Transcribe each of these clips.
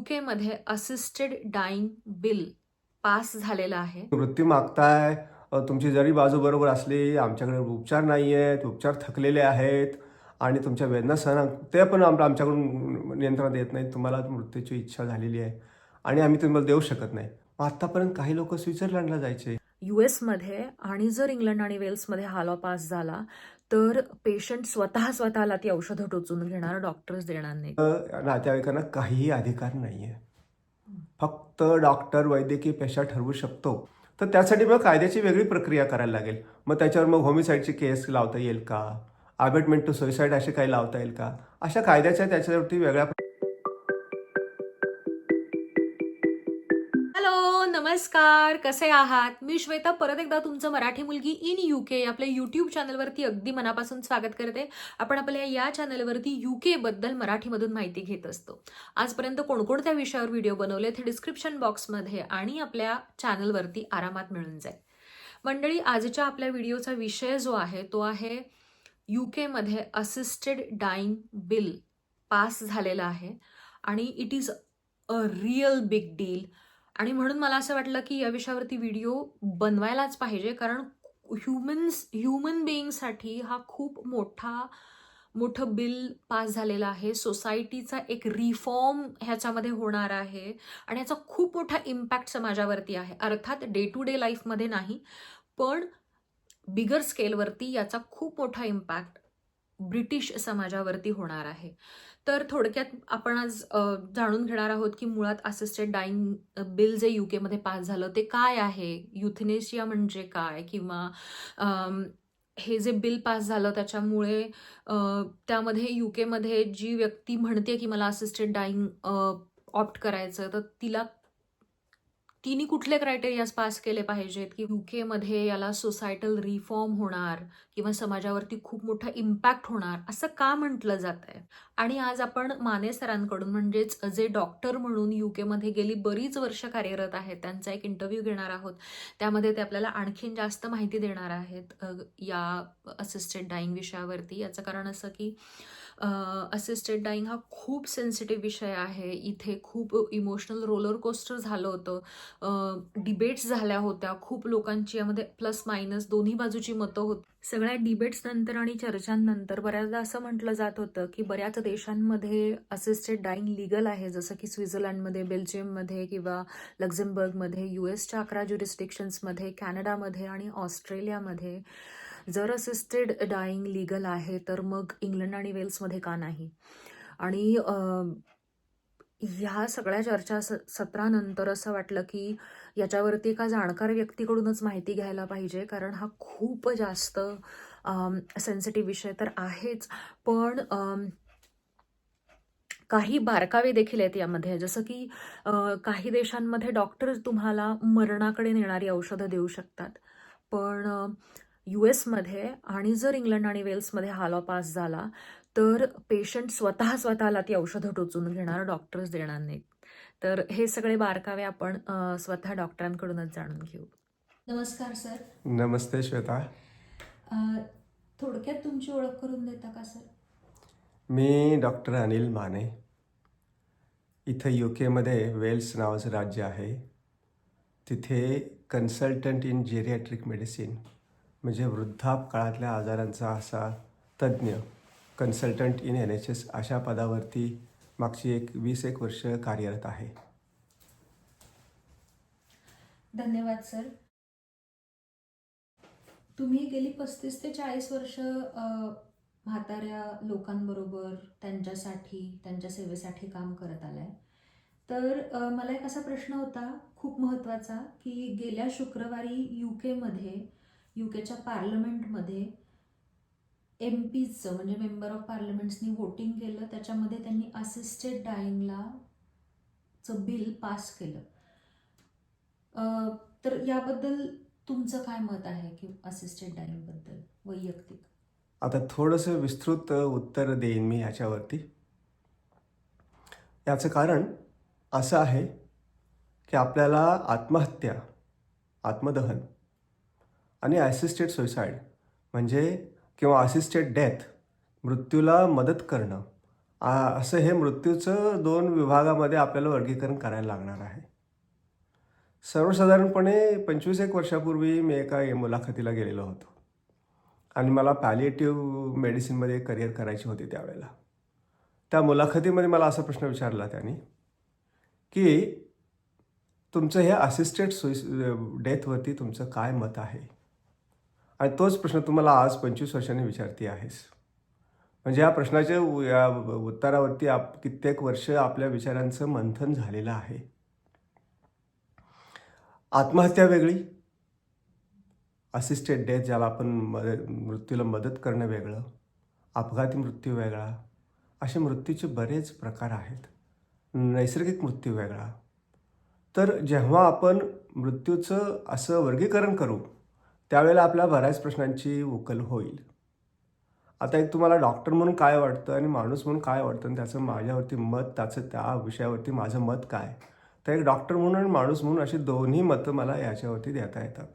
UK मध्ये assisted dying bill pass झालेलं आहे. मृत्यू मागताय तुमची जरी बाजू बरोबर असली आमच्याकडे उपचार नाही आहेत उपचार थकलेले आहेत आणि तुमच्या वेदना सहन ते पण आम आमच्याकडून नियंत्रणात येत नाही तुम्हाला मृत्यूची इच्छा झालेली आहे आणि आम्ही तुम्हाला देऊ शकत नाही. मग आत्तापर्यंत काही लोक स्वित्झर्लंडला जायचे. युएसमध्ये आणि जर इंग्लंड आणि वेल्समध्ये हा लॉ पास झाला तर पेशंट स्वतः स्वतःला ती औषधं टोचून घेणार डॉक्टर्स देणार नाही नातेवाईकांना काहीही अधिकार नाही आहे फक्त डॉक्टर वैद्यकीय पेशा ठरवू शकतो. तर त्यासाठी मग कायद्याची वेगळी प्रक्रिया करायला लागेल. मग त्याच्यावर मग होमिसाईडची केस लावता येईल का? अबेटमेंट टू सुसाईड असे काही लावता येईल का? अशा कायद्याच्या त्याच्यावरती वेगळ्या नमस्कार कसे आहात? मी श्वेता परत एकदा तुमचं मराठी मुलगी इन यू के आपल्या युट्यूब चॅनलवरती अगदी मनापासून स्वागत करते. आपण आपल्या या चॅनलवरती यू बद्दल मराठीमधून माहिती घेत असतो. आजपर्यंत कोणकोणत्या विषयावर व्हिडिओ बनवले ते डिस्क्रिप्शन बॉक्समध्ये आणि आपल्या चॅनलवरती आरामात मिळून जाईल. मंडळी आजच्या आपल्या व्हिडिओचा विषय जो आहे तो आहे यू केमध्ये असिस्टेड डाईंग बिल पास झालेला आहे. आणि it is a real big deal आणि म्हणून मला असं वाटलं की या विषयावरती व्हिडिओ बनवायलाच पाहिजे कारण ह्युमन्स ह्युमन बिईंगसाठी हा खूप मोठा मोठं बिल पास झालेलं आहे. सोसायटीचा एक रिफॉर्म ह्याच्यामध्ये होणार आहे आणि याचा खूप मोठा इम्पॅक्ट समाजावरती आहे. अर्थात डे टू डे लाईफमध्ये नाही पण बिगर स्केलवरती याचा खूप मोठा इम्पॅक्ट ब्रिटिश समाजावरती होणार आहे. तर थोडक्यात आपण आज जाणून घेणार आहोत की मुळात असिस्टेड डाईंग बिल जे यू केमध्ये पास झालं ते काय आहे? युथनेशिया म्हणजे काय? किंवा हे जे बिल पास झालं त्याच्यामुळे त्यामध्ये यू केमध्ये जी व्यक्ती म्हणते की मला असिस्टेड डाईंग ऑप्ट करायचं तर तिला तिने कुठले क्रायटेरियाज पास केले पाहिजेत की युकेमध्ये याला सोसायटल रिफॉर्म होणार किंवा समाजावरती खूप मोठा इम्पॅक्ट होणार असं का म्हटलं जात आहे आणि आज आपण माने सरांकडून म्हणजेच जे डॉक्टर म्हणून युकेमध्ये गेली बरीच वर्ष कार्यरत आहेत. त्यांचा एक इंटरव्ह्यू घेणार आहोत. त्यामध्ये ते आपल्याला आणखीन जास्त माहिती देणार आहेत या असिस्टेड डाईंग विषयावरती. याचं कारण असं की असिस्टेड डाईंग हा खूप सेन्सिटिव्ह विषय आहे. इथे खूप इमोशनल रोलर कोस्टर झालं होतं. डिबेट्स झाल्या होत्या. खूप लोकांची यामध्ये प्लस मायनस दोन्ही बाजूची मतं होत. सगळ्या डिबेट्स नंतर आणि चर्चांनंतर बऱ्याचदा असं म्हटलं जात होतं की बऱ्याच देशांमध्ये असिस्टेड डाईंग लिगल आहे. जसं की स्वित्झर्लंडमध्ये बेल्जियममध्ये किंवा लक्झमबर्गमध्ये यू एसच्या अकरा ज्युरिस्टिक्शन्समध्ये कॅनडामध्ये आणि ऑस्ट्रेलियामध्ये. जर असिस्टेड डाईंग लिगल आहे तर मग इंग्लंड आणि वेल्समध्ये का नाही? आणि ह्या सगळ्या चर्चा स सत्रानंतर असं वाटलं की याच्यावरती एका जाणकार व्यक्तीकडूनच माहिती घ्यायला पाहिजे कारण हा खूप जास्त सेन्सिटिव्ह विषय तर आहेच. पण काही बारकावे देखील आहेत यामध्ये. जसं की काही देशांमध्ये डॉक्टर तुम्हाला मरणाकडे नेणारी औषधं देऊ शकतात. पण यू एसमध्ये आणि जर इंग्लंड आणि वेल्समध्ये हा लॉ पास झाला तर पेशंट स्वतः स्वतःला ती औषधं टोचून घेणार डॉक्टर्स देणार नाहीत. तर हे सगळे बारकावे आपण स्वतः डॉक्टरांकडूनच जाणून घेऊ. नमस्कार सर. नमस्ते श्वेता. थोडक्यात तुमची ओळख करून देता का सर? मी डॉक्टर अनिल माने. इथं यू केमध्ये वेल्स नावाचं राज्य आहे. तिथे कन्सल्टंट इन जेरियाट्रिक मेडिसिन म्हणजे वृद्धापकाळातल्या आजारांचा असा तज्ज्ञ consultant in N H S अशा पदावरती मागची एक वीस एक वर्ष कार्यरत आहे. धन्यवाद सर. तुम्ही गेली पस्तीस ते चाळीस वर्ष म्हाताऱ्या लोकांबरोबर त्यांच्यासाठी त्यांच्या सेवेसाठी काम करत आलाय. तर मला एक असा प्रश्न होता खूप महत्त्वाचा की गेल्या शुक्रवारी यू केमध्ये यू केच्या पार्लमेंटमध्ये एम पीजचं म्हणजे मेंबर ऑफ पार्लमेंट्सनी वोटिंग केलं त्याच्यामध्ये त्यांनी असिस्टेड डाईंगला चं बिल पास केलं तर याबद्दल तुमचं काय मत आहे की असिस्टेड डाईंगबद्दल वैयक्तिक? आता थोडंसं विस्तृत उत्तर देईन मी याच्यावरती. याचं कारण असं आहे की आपल्याला आत्महत्या आत्मदहन आणि ॲसिस्टेड सुसाईड म्हणजे किंवा असिस्टेड डेथ मृत्यूला मदत करणं. असं हे मृत्यूचं दोन विभागामध्ये आपल्याला वर्गीकरण करायला लागणार आहे. सर्वसाधारणपणे पंचवीस एक वर्षापूर्वी मी एका मुलाखतीला गेलेलो होतो. आणि मला पॅलिएटिव्ह मेडिसिनमध्ये करिअर करायची होती त्यावेळेला. त्या मुलाखतीमध्ये मला असा प्रश्न विचारला त्यांनी की तुमचं हे असिस्टेड सुई डेथवरती तुमचं काय मत आहे? आणि तोच प्रश्न तुम्हाला आज पंचवीस वर्षांनी विचारते आहेस. म्हणजे या प्रश्नाच्या या उत्तरावरती आप कित्येक वर्ष आपल्या विचारांचं मंथन झालेलं आहे. आत्महत्या वेगळी असिस्टेड डेथ ज्याला आपण मद मृत्यूला मदत करणं वेगळं अपघाती मृत्यू वेगळा असे मृत्यूचे बरेच प्रकार आहेत. नैसर्गिक मृत्यू वेगळा. तर जेव्हा आपण मृत्यूचं असं वर्गीकरण करू त्यावेळेला आपल्या बऱ्याच प्रश्नांची उकल होईल. आता एक तुम्हाला डॉक्टर म्हणून काय वाटतं आणि माणूस म्हणून काय वाटतं आणि त्याचं माझ्यावरती मत त्याचं त्या विषयावरती माझं मत काय? तर एक डॉक्टर म्हणून आणि माणूस म्हणून अशी दोन्ही मतं मला याच्यावरती देता येतात.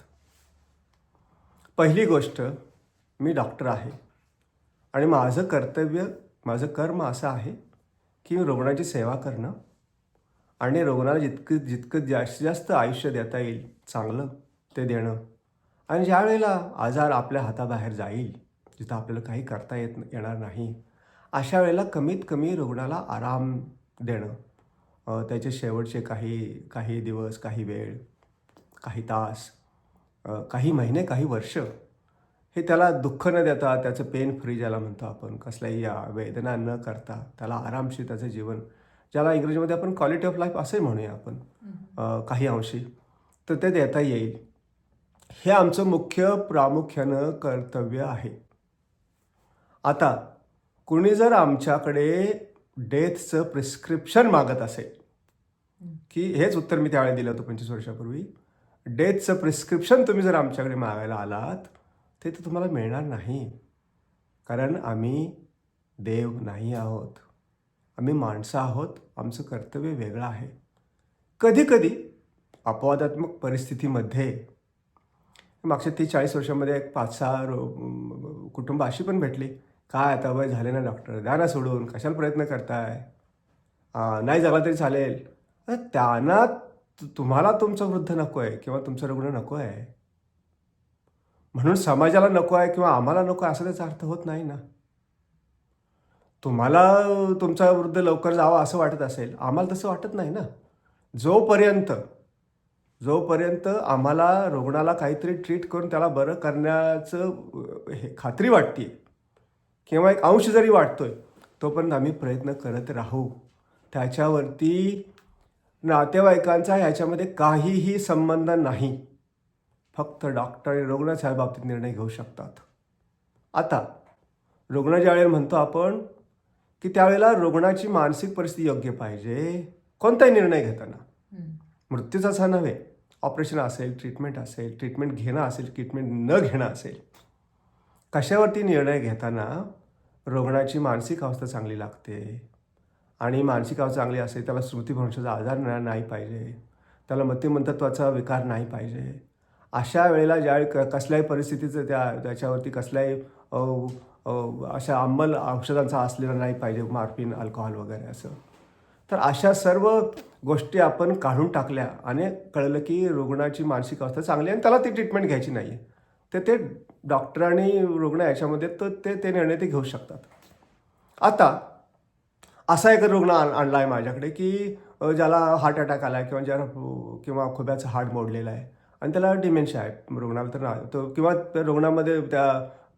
पहिली गोष्ट मी डॉक्टर आहे. आणि माझं कर्तव्य माझं कर्म असं आहे की रुग्णाची सेवा करणं आणि रुग्णाला जितकं जितकं जास्तीत जास्त आयुष्य देता येईल चांगलं ते देणं. आणि ज्या वेळेला आजार आपल्या हाताबाहेर जाईल जिथं आपल्याला काही करता येत येणार नाही अशा वेळेला कमीत कमी रुग्णाला आराम देणं त्याचे शेवटचे काही काही दिवस काही वेळ काही तास काही महिने काही वर्ष हे त्याला दुःख न देता त्याचं पेन फ्री ज्याला म्हणतो आपण कसल्याही या वेदना न करता त्याला आरामशीर त्याचं जीवन ज्याला इंग्रजीमध्ये आपण क्वालिटी ऑफ लाईफ असंही म्हणूया आपण काही अंशी तर ते देता येईल. हे आमचं मुख्य प्रामुख्यानं कर्तव्य आहे. आता कुणी जर आमच्याकडे डेथचं प्रिस्क्रिप्शन मागत असेल की हेच उत्तर मी त्यावेळेला दिलं होतं पंचवीस वर्षापूर्वी डेथचं प्रिस्क्रिप्शन तुम्ही जर आमच्याकडे मागायला आलात ते तर तुम्हाला मिळणार नाही. कारण आम्ही देव नाही आहोत. आम्ही माणसं आहोत. आमचं कर्तव्य वेगळं आहे. कधीकधी अपवादात्मक परिस्थितीमध्ये मागच्या तीस चाळीस वर्षामध्ये एक पाच सहा रो- कुटुंब अशी पण भेटली. काय आता वय झाले ना डॉक्टर द्या ना सोडून. कशाला प्रयत्न करताय? नाही जगला तरी चालेल. त्यांना तुम्हाला तुमचं वृद्ध नको आहे किंवा तुमचं रुग्ण नको आहे. म्हणून समाजाला नको आहे किंवा आम्हाला नको आहे असा त्याचा अर्थ होत नाही ना. तुम्हाला तुमचा वृद्ध लवकर जावा असं वाटत असेल. आम्हाला तसं वाटत नाही ना. जोपर्यंत जोपर्यंत आम्हाला रुग्णाला काहीतरी ट्रीट करून त्याला बरं करण्याचं हे खात्री वाटते किंवा एक अंश जरी वाटतोय तोपर्यंत आम्ही प्रयत्न करत राहू. त्याच्यावरती नातेवाईकांचा ह्याच्यामध्ये काहीही संबंध नाही. फक्त डॉक्टर आणि रुग्णाच्या बाबतीत निर्णय घेऊ शकतात. आता रुग्ण ज्यावेळेला म्हणतो आपण की त्यावेळेला रुग्णाची मानसिक परिस्थिती योग्य पाहिजे कोणताही निर्णय घेताना. मृत्यूच असा नव्हे ऑपरेशन असेल ट्रीटमेंट असेल ट्रीटमेंट घेणं असेल ट्रीटमेंट न घेणं असेल कशावरती निर्णय घेताना रुग्णाची मानसिक अवस्था चांगली लागते? आणि मानसिक अवस्था चांगली असेल त्याला स्मृतीभ्रंशाचा आजार नाही पाहिजे त्याला मतिमंतत्वाचा विकार नाही पाहिजे अशा वेळेला ज्यावेळी क कसल्याही परिस्थितीचं त्या त्याच्यावरती कसल्याही अशा अंमल औषधांचा असलेला नाही पाहिजे मार्फिन अल्कोहोल वगैरे असं. तर अशा सर्व गोष्टी आपण काढून टाकल्या आणि कळलं की रुग्णाची मानसिक अवस्था चांगली आहे आणि त्याला ती ट्रीटमेंट घ्यायची नाही आहे तर ते डॉक्टर आणि रुग्ण याच्यामध्ये तर ते ते निर्णय ते घेऊ शकतात. आता असा एक रुग्ण आण आणला आहे माझ्याकडे की ज्याला हार्ट अटॅक आला आहे किंवा ज्याला किंवा खुब्याचं हार्ट मोडलेलं आहे आणि त्याला डिमेन्शिया आहे. रुग्णाला तर तो किंवा त्या रुग्णामध्ये त्या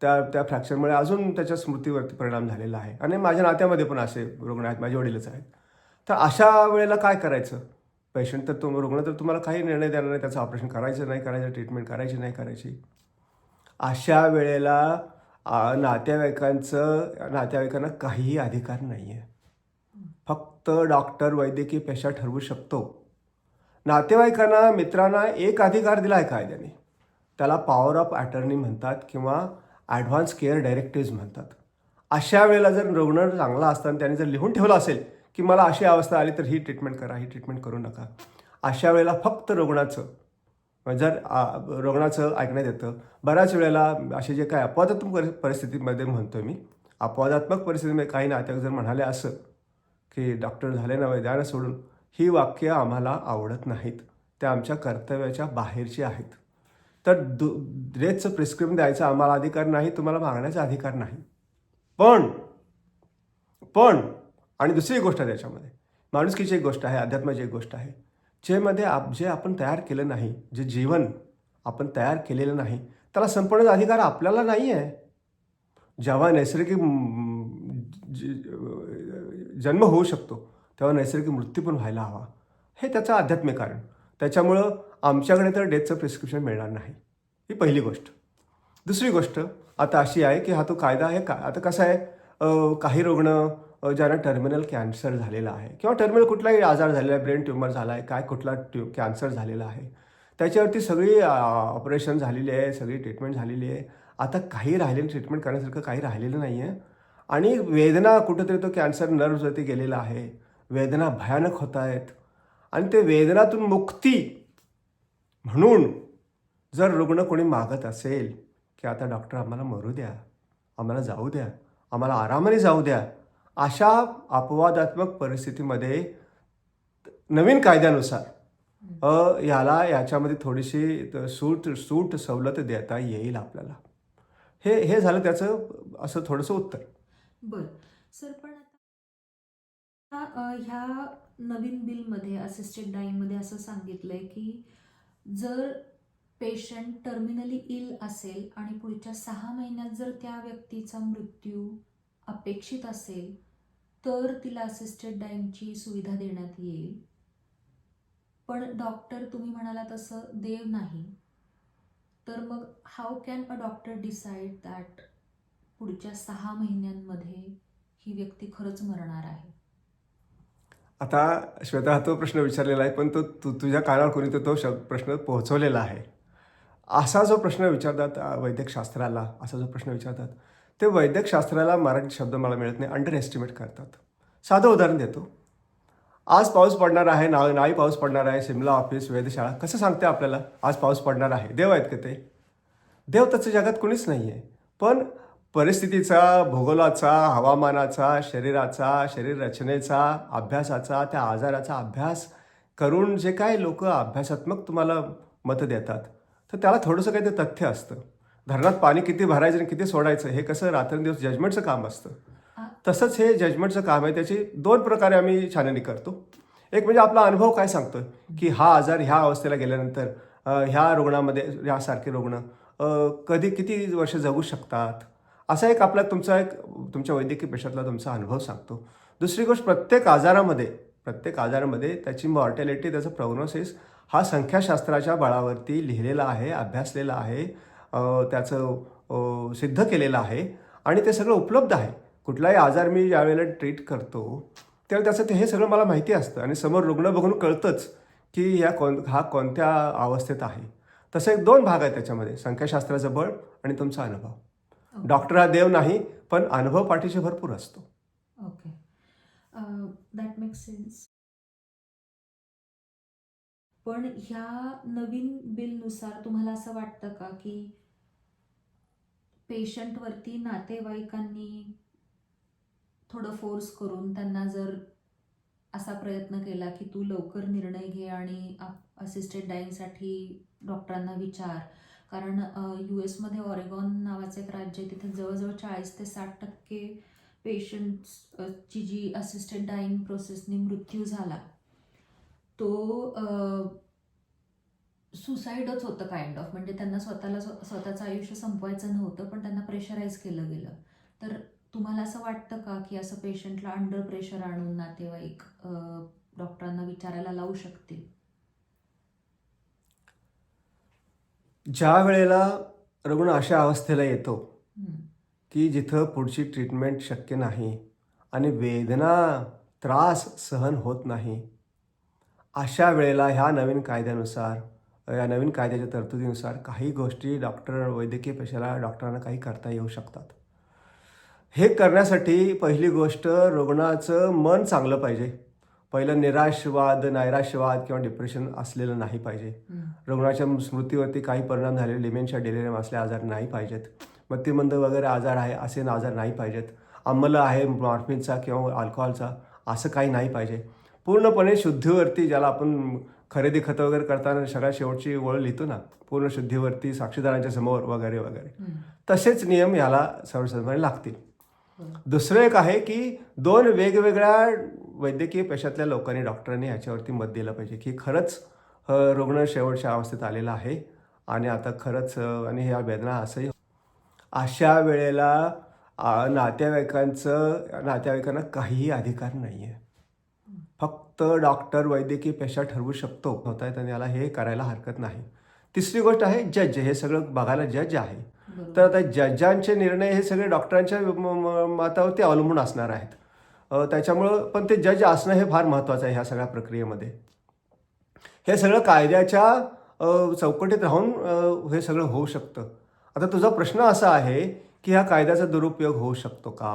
त्या त्या फ्रॅक्चरमुळे अजून त्याच्या स्मृतीवरती परिणाम झालेला आहे. आणि माझ्या नात्यामध्ये पण असे रुग्ण आहेत माझे वडीलच आहेत. तर अशा वेळेला काय करायचं? पेशंट तर तुम रुग्ण तर तुम्हाला काही निर्णय देणार नाही. त्याचं ऑपरेशन करायचं नाही करायचं ट्रीटमेंट करायची नाही करायची. अशा वेळेला नातेवाईकांचं नातेवाईकांना काहीही अधिकार नाही आहे फक्त डॉक्टर वैद्यकीय पेशा ठरवू शकतो. नातेवाईकांना मित्रांना एक अधिकार दिला आहे कायद्याने त्याला पॉवर ऑफ अटर्नी म्हणतात किंवा ॲडव्हान्स केअर डायरेक्टिव्ज म्हणतात. अशा वेळेला जर रुग्ण चांगला असताना त्याने जर लिहून ठेवलं असेल की मला अशी अवस्था आली तर ही ट्रीटमेंट करा ही ट्रीटमेंट करू नका. अशा वेळेला फक्त रुग्णाचं जर रुग्णाचं ऐकण्यात येतं बऱ्याच वेळेला असे जे काय अपवादात्मक परि- परिस्थितीमध्ये म्हणतो मी अपवादात्मक परिस्थितीमध्ये काही नात्याक जर म्हणाले असं की डॉक्टर झाले ना वैद्यानं सोडून ही वाक्य आम्हाला आवडत नाहीत. त्या आमच्या कर्तव्याच्या बाहेरची आहेत. तर दु ड्रेसचं प्रिस्क्रिप्शन द्यायचा आम्हाला अधिकार नाही तुम्हाला मागण्याचा अधिकार नाही. पण पण आणि दुसरी एक गोष्ट आहे त्याच्यामध्ये. माणुसकीची एक गोष्ट आहे अध्यात्माची एक गोष्ट आहे. ज्यामध्ये आप जे आपण तयार केलं नाही जे जीवन आपण तयार केलेलं नाही त्याला संपवण्याचा अधिकार आपल्याला नाही आहे. जेव्हा नैसर्गिक जन्म होऊ शकतो तेव्हा नैसर्गिक मृत्यू पण व्हायला हवा. हे त्याचं आध्यात्मिक कारण. त्याच्यामुळं आमच्याकडे तर डेथचं प्रिस्क्रिप्शन मिळणार नाही. ही पहिली गोष्ट. दुसरी गोष्ट आता अशी आहे की हा तो कायदा आहे का आता कसं आहे? काही रुग्ण ज्यांना टर्मिनल कॅन्सर झालेला आहे किंवा टर्मिनल कुठलाही आजार झालेला आहे ब्रेन ट्युमर झाला आहे काय कुठला ट्यू कॅन्सर झालेला आहे त्याच्यावरती सगळी ऑपरेशन झालेली आहे सगळी ट्रीटमेंट झालेली आहे. आता काही राहिलेलं ट्रीटमेंट करण्यासारखं काही राहिलेलं नाही आहे. आणि वेदना कुठंतरी तो कॅन्सर नर्व्हवरती गेलेला आहे. वेदना भयानक होत आहेत. आणि ते वेदनातून मुक्ती म्हणून जर रुग्ण कोणी मागत असेल की आता डॉक्टर आम्हाला मरू द्या आम्हाला जाऊ द्या आम्हाला आरामाने जाऊ द्या अशा अपवादात्मक परिस्थितीमध्ये नवीन कायद्यानुसार याला याच्यामध्ये थोडीशी सूट सूट सवलत देता येईल आपल्याला. हे हे झालं त्याचं असं थोडंसं उत्तर. बरं. सर पण आता ह्या नवीन बिलमध्ये असिस्टेड डाईंगमध्ये असं सांगितलंय की जर पेशंट टर्मिनली इल असेल आणि पुढच्या सहा महिन्यात जर त्या व्यक्तीचा मृत्यू अपेक्षित असेल तर तिला असिस्टेड डाईंगची सुविधा देण्यात येईल. पण डॉक्टर तुम्ही म्हणाला तसं देव नाही. तर मग how can a doctor decide that पुढच्या सहा महिन्यांमध्ये ही व्यक्ती खरंच मरणार आहे? आता श्वेता हा तो प्रश्न विचारलेला आहे पण तो तु तुझ्या कानावर कोणी तो तो प्रश्न पोहोचवलेला आहे. असा जो प्रश्न विचारतात वैद्यकशास्त्राला असा जो प्रश्न विचारतात ते वैद्यकशास्त्राला मराठी शब्द मला मिळत नाही अंडर एस्टिमेट करतात. साधं उदाहरण देतो. आज पाऊस पडणार आहे ना नाही पाऊस पडणार आहे सिमला ऑफिस वेधशाळा कसं सांगते आपल्याला? आज पाऊस पडणार आहे. देव आहेत का ते? देव त्याचं जगात कोणीच नाही आहे पण परिस्थितीचा भूगोलाचा हवामानाचा शरीराचा शरीर रचनेचा अभ्यासाचा त्या आजाराचा अभ्यास करून जे काय लोक अभ्यासात्मक तुम्हाला मतं देतात तर त्याला थोडंसं काही ते तथ्य असतं. धरणात पाणी किती भरायचं आणि किती सोडायचं हे कसं रात्रंदिवस जजमेंटचं काम असतं. तसंच हे जजमेंटचं काम आहे त्याची दोन प्रकारे आम्ही छाननी करतो. एक म्हणजे आपला अनुभव काय सांगतो की हा आजार ह्या अवस्थेला गेल्यानंतर ह्या रुग्णामध्ये ह्यासारखे रुग्ण कधी किती वर्ष जगू शकतात? असा एक आपला तुमचा एक तुमच्या वैद्यकीय पेशातला तुमचा अनुभव सांगतो. दुसरी गोष्ट प्रत्येक आजारामध्ये प्रत्येक आजारामध्ये त्याची मॉर्टॅलिटी त्याचं प्रोग्नोसिस हा संख्याशास्त्राच्या बळावरती लिहिलेला आहे अभ्यासलेला आहे. त्याचं सिद्ध केलेलं आहे आणि ते सगळं उपलब्ध आहे. कुठलाही आजार मी ज्यावेळेला ट्रीट करतो त्यावेळेला त्याचं ते हे सगळं मला माहिती असतं आणि समोर रुग्ण बघून कळतंच की ह्या कोण हा कोणत्या अवस्थेत आहे. तसं एक दोन भाग आहेत त्याच्यामध्ये संख्याशास्त्राचं बळ आणि तुमचा अनुभव. डॉक्टर हा देव नाही पण अनुभव पाठीशी भरपूर असतो. ओके. दॅट मेक सेन्स पण ह्या नवीन बिलनुसार तुम्हाला असं वाटतं का की पेशंटवरती नातेवाईकांनी थोडं फोर्स करून त्यांना जर असा प्रयत्न केला की तू लवकर निर्णय घे आणि असिस्टेड डाईंगसाठी डॉक्टरांना विचार. कारण यू एसमध्ये ऑरेगॉन नावाचं एक राज्य आहे तिथे जवळजवळ चाळीस ते साठ टक्के पेशंट्सची जी असिस्टेड डाईंग प्रोसेसने मृत्यू झाला. तो सुसाईडच होतं काइंड ऑफ म्हणजे त्यांना स्वतःला स्व- स्वतःचं आयुष्य संपवायचं नव्हतं पण त्यांना प्रेशराईज केलं गेलं. तर तुम्हाला असं वाटतं का की असं पेशंटला अंडर प्रेशर आणून नातेवाईक डॉक्टरांना विचारायला लावू शकतील? ज्या वेळेला रुग्ण अशा अवस्थेला येतो. की जिथं पुढची ट्रीटमेंट शक्य नाही आणि वेदना त्रास सहन होत नाही अशा वेळेला ह्या नवीन कायद्यानुसार या नवीन कायद्याच्या तरतुदीनुसार काही गोष्टी डॉक्टर वैद्यकीय पेशाला डॉक्टरांना काही करता येऊ शकतात. हे करण्यासाठी पहिली गोष्ट रुग्णाचं मन चांगलं पाहिजे. पहिलं निराशवाद नैराश्यवाद किंवा डिप्रेशन असलेलं नाही पाहिजे. रुग्णाच्या स्मृतीवरती काही परिणाम झालेले लिमेन्शिया डिलेरियम असले आजार नाही पाहिजेत. मतिमंद वगैरे आजार आहे असे आजार नाही पाहिजेत. अंमल आहे मॉर्फिनचा किंवा अल्कोहोलचा असं काही नाही पाहिजे. पूर्णपणे शुद्धीवरती ज्याला आपण खरेदी खतं वगैरे करताना सगळ्यात शेवटची ओळ लिहितो ना पूर्ण शुद्धीवरती साक्षीदारांच्या समोर वगैरे वगैरे. तसेच नियम याला सर्वसाधारणपणे लागतील. दुसरं एक आहे की दोन वेगवेगळ्या वैद्यकीय पेशातल्या लोकांनी डॉक्टरांनी याच्यावरती मत दिलं पाहिजे की खरंच रुग्ण शेवटच्या अवस्थेत आलेला आहे आणि आता खरंच आणि ह्या वेदना असंही अशा वेळेला नातेवाईकांचं नातेवाईकांना काहीही अधिकार नाही आहे फक्त डॉक्टर वैद्यकीय पेशा ठरवू शकतो. होत आणि याला हे करायला हरकत नाही. तिसरी गोष्ट आहे जज. हे सगळं बघायला जज आहे. तर आता जजांचे निर्णय हे सगळे डॉक्टरांच्या मतावरती अवलंबून असणार आहेत. त्याच्यामुळं पण ते जज असणं हे फार महत्त्वाचं आहे ह्या सगळ्या प्रक्रियेमध्ये. हे सगळं कायद्याच्या चौकटीत राहून हे सगळं होऊ शकतं. आता तुझा प्रश्न असा आहे की ह्या कायद्याचा दुरुपयोग होऊ शकतो का?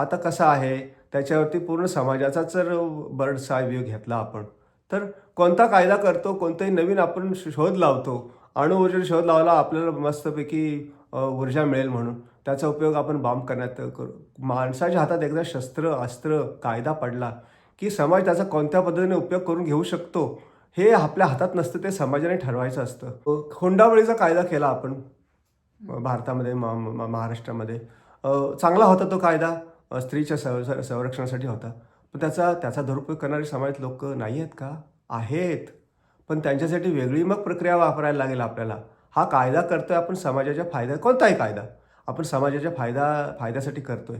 आता कसं आहे? त्याच्यावरती पूर्ण समाजाचाच जर बर्ड्स व्यू व्ह्यू घेतला आपण तर कोणता कायदा करतो कोणताही नवीन आपण शोध लावतो अणुऊर्जेवर शोध लावला आपल्याला मस्तपैकी ऊर्जा मिळेल म्हणून त्याचा उपयोग आपण बॉम्ब करण्यात करू. माणसाच्या हातात एकदा शस्त्र अस्त्र कायदा पडला की समाज त्याचा कोणत्या पद्धतीने उपयोग करून घेऊ शकतो हे आपल्या हातात नसतं ते समाजाने ठरवायचं असतं. हुंडावळीचा कायदा केला आपण भारतामध्ये महाराष्ट्रामध्ये. चांगला होता तो कायदा. स्त्रीच्या संर- संरक्षणासाठी होता. पण त्याचा त्याचा दुरुपयोग करणारे समाजात लोक नाही आहेत का? आहेत. पण त्यांच्यासाठी वेगळी मग प्रक्रिया वापरायला लागेल आपल्याला. हा कायदा करतोय आपण समाजाच्या फायदा कोणताही कायदा. आपण समाजाच्या फायदा फायद्यासाठी करतोय.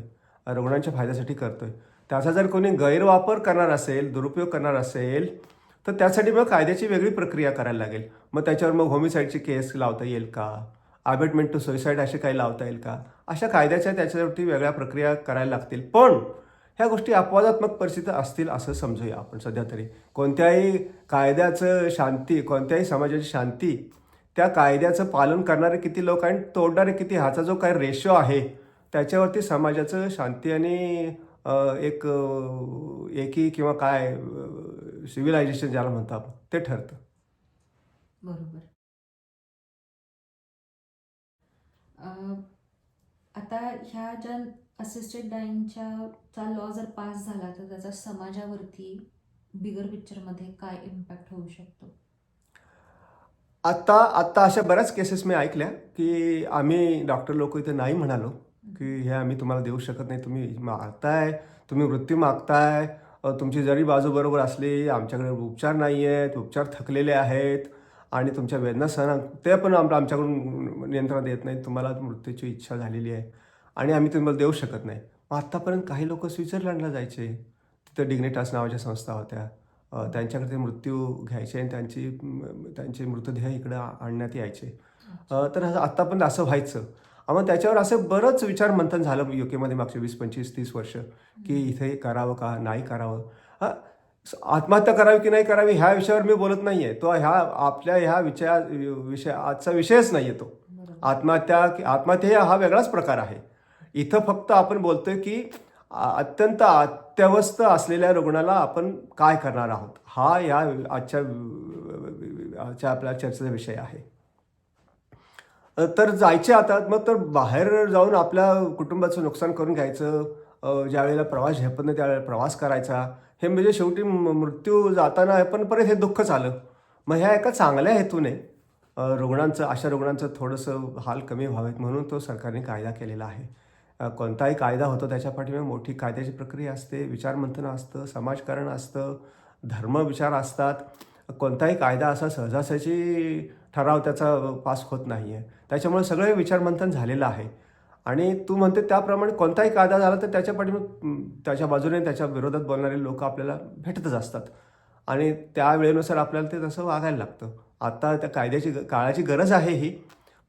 रुग्णांच्या फायद्यासाठी करतोय. त्याचा जर कोणी गैरवापर करणार असेल दुरुपयोग करणार असेल तर त्यासाठी मग कायद्याची वेगळी प्रक्रिया करायला लागेल. मग त्याच्यावर मग होमिसाईडची केस लावता येईल का? अबेटमेंट टू सुईसाईड असे काही लावता येईल का? अशा कायद्याच्या त्याच्यावरती वेगळ्या प्रक्रिया करायला लागतील. पण ह्या गोष्टी अपवादात्मक परिस्थिती असतील असं समजूया आपण सध्या तरी. कोणत्याही कायद्याचं शांती कोणत्याही समाजाची शांती त्या कायद्याचं पालन करणारे किती लोक आणि तोडणारे किती ह्याचा जो काही रेशो आहे त्याच्यावरती समाजाचं शांती आणि एक एकी किंवा काय सिव्हिलायझेशन ज्याला म्हणतो आपण ते ठरतं. बरोबर. आता ह्या ज्या असिस्टेड डाईंगच्या चा लॉ जर पास झाला तर त्याचा समाजावरती बिगर पिक्चरमध्ये काय इम्पॅक्ट होऊ शकतो? आत्ता आत्ता अशा बऱ्याच केसेस मी ऐकल्या की आम्ही डॉक्टर लोक इथे नाही म्हणालो की हे आम्ही तुम्हाला देऊ शकत नाही. तुम्ही मागताय तुम्ही मृत्यू मागताय. तुमची जरी बाजू बरोबर असली आमच्याकडे उपचार नाही आहेत उपचार थकलेले आहेत. आणि तुमच्या वेदना सहन ते पण आम आमच्याकडून नियंत्रणात येत नाही तुम्हाला मृत्यूची इच्छा झालेली आहे. आणि आम्ही तुम्हाला देऊ शकत नाही. मग आत्तापर्यंत काही लोक स्वित्झर्लंडला जायचे. तिथं डिग्निटास नावाच्या संस्था होत्या. त्यांच्याकडे ते मृत्यू घ्यायचे आणि त्यांची त्यांचे मृतदेह इकडं आणण्यात यायचे. तर असं- आत्ता पण असं व्हायचं. मग त्याच्यावर असं बरंच विचार मंथन झालं यू केमध्ये मागचे वीस पंचवीस तीस वर्ष. की इथे करावं का? नाही करावं? हां आत्महत्या करावी की नाही करावी ह्या विषयावर मी बोलत नाही आहे तो ह्या आपल्या ह्या विषया विषय आजचा विषयच नाही आहे तो आत्महत्या आत्महत्या हा वेगळाच प्रकार आहे. इथं फक्त आपण बोलतोय की अत्यंत अत्यवस्थ असलेल्या रुग्णाला आपण काय करणार आहोत? हा या आजच्या आजच्या आपल्या चर्चेचा विषय आहे. तर जायचे आता मग तर बाहेर जाऊन आपल्या कुटुंबाचं नुकसान करून घ्यायचं. ज्यावेळेला प्रवास झेपत नाही त्यावेळेला प्रवास करायचा. हे म्हणजे शेवटी म- मृत्यू जाताना पण परत हे दुःखच आलं मग ह्या एका चांगल्या हेतूने रुग्णांचं अशा रुग्णांचं थोडंसं हाल कमी व्हावेत म्हणून तो सरकारने कायदा केलेला आहे. कोणताही कायदा होतो त्याच्या पाठीमागे मोठी कायद्याची प्रक्रिया असते विचारमंथन असतं समाजकारण असतं धर्म विचार असतात. कोणताही कायदा असा सहजासहजी ठराव त्याचा पास होत नाही आहे त्याच्यामुळे सगळे विचारमंथन झालेलं आहे. आणि तू म्हणते त्याप्रमाणे कोणताही कायदा झाला तर त्याच्या पाठी त्याच्या बाजूने त्याच्या विरोधात बोलणारे लोक आपल्याला भेटतच असतात. आणि त्या वेळेनुसार आपल्याला ते तसं वागायला लागतं. आता त्या कायद्याची काळाची गरज आहे ही.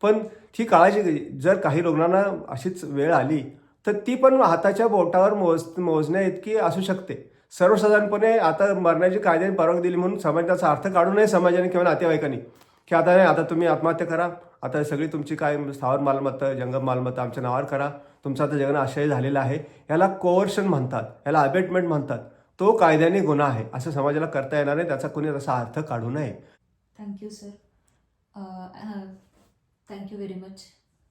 पण ही काळाची जर काही रुग्णांना अशीच वेळ आली तर ती पण हाताच्या बोटावर मोज मोजण्या इतकी असू शकते. सर्वसाधारणपणे आता मरण्याची कायद्याने परवानगी दिली म्हणून समाजाचा अर्थ काढू नये समाजाने किंवा नातेवाईकांनी. की आता नाही आता तुम्ही आत्महत्या करा. आता सगळी तुमची काय स्थावर मालमत्ता जंगम मालमत्ता आमच्या नावावर करा. तुमचा आता जगन आशय झालेला आहे. याला कोवर्शन म्हणतात. याला अबेटमेंट म्हणतात. तो कायद्याने गुन्हा आहे. असं समाजाला करता येणार नाही. त्याचा कोणी तसा अर्थ काढू नये. Thank you sir thank you very much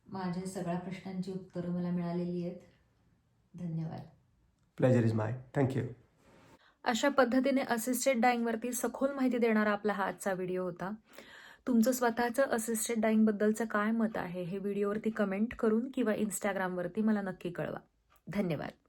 माझ्या सगळ्या प्रश्नांची उत्तरं मला मिळालेली आहेत. धन्यवाद. प्लेजर इज माय थँक्यू अशा पद्धतीने असिस्टेड डाईंगवरती सखोल माहिती देणारा आपला हा आजचा व्हिडिओ होता. तुमचं स्वतःचं असिस्टेड डाईंगबद्दलचं काय मत आहे? हे व्हिडिओवरती कमेंट करून किंवा इंस्टाग्रामवरती मला नक्की कळवा. धन्यवाद.